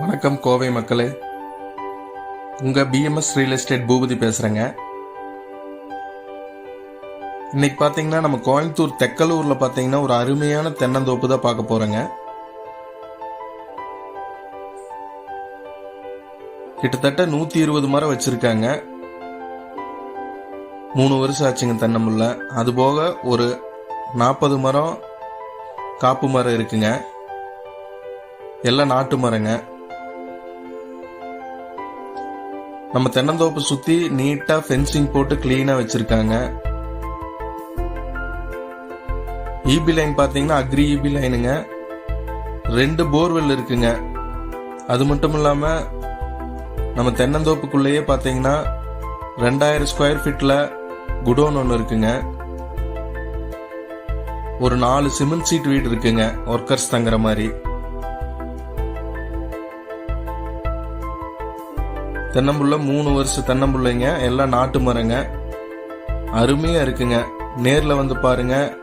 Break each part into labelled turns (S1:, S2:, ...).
S1: வணக்கம் கோவை மக்களே. உங்க பிஎம்எஸ் ரியல் எஸ்டேட் பூபதி பேசுறேங்க. இன்னைக்கு பாத்தீங்கன்னா நம்ம கோயம்புத்தூர் தெக்கலூர்ல பாத்தீங்கன்னா ஒரு அருமையான தென்னந்தோப்பு தான் பார்க்க போகிறோங்க கிட்டத்தட்ட நூத்தி இருபது மரம் வச்சிருக்காங்க. மூணு வருஷம் ஆச்சுங்க தென்னமுல்ல. அது போக ஒரு நாற்பது மரம் காப்பு மரம் இருக்குங்க. எல்லாம் நாட்டு மரங்க. நம்ம தென்னந்தோப்பு சுத்தி நீட்டா ஃபென்சிங் போட்டு கிளீனா வச்சிருக்காங்க. இபி லைன் பாத்தீங்கன்னா அக்ரி இபி லைனுங்க ரெண்டு போர்வெல் இருக்குங்க. அது மட்டும் இல்லாம நம்ம தென்னந்தோப்புக்குள்ளேயே பாத்தீங்கன்னா ரெண்டாயிரம் ஸ்கொயர் ஃபீட்ல குடோன் ஒன்று இருக்குங்க. ஒரு நாலு சிமெண்ட் சீட் வீடு இருக்குங்க ஒர்க்கர்ஸ் தங்குற மாதிரி. தென்னம்புள்ள மூணு வருஷம் தென்னம்புள்ளைங்க எல்லாம் நாட்டு மரங்க. அருமையா இருக்குங்க. நேர்ல வந்து பாருங்க.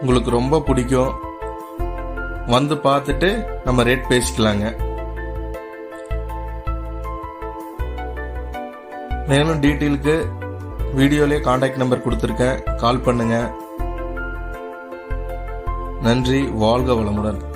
S1: உங்களுக்கு ரொம்ப பிடிக்கும். வந்து பார்த்துட்டு நம்ம ரேட் பேசிக்கலாங்க. மேலும் டீட்டெயிலுக்கு வீடியோலேயே காண்டாக்ட் நம்பர் கொடுத்துருக்கேன். கால் பண்ணுங்க. நன்றி வாழ்க வளமுடன்.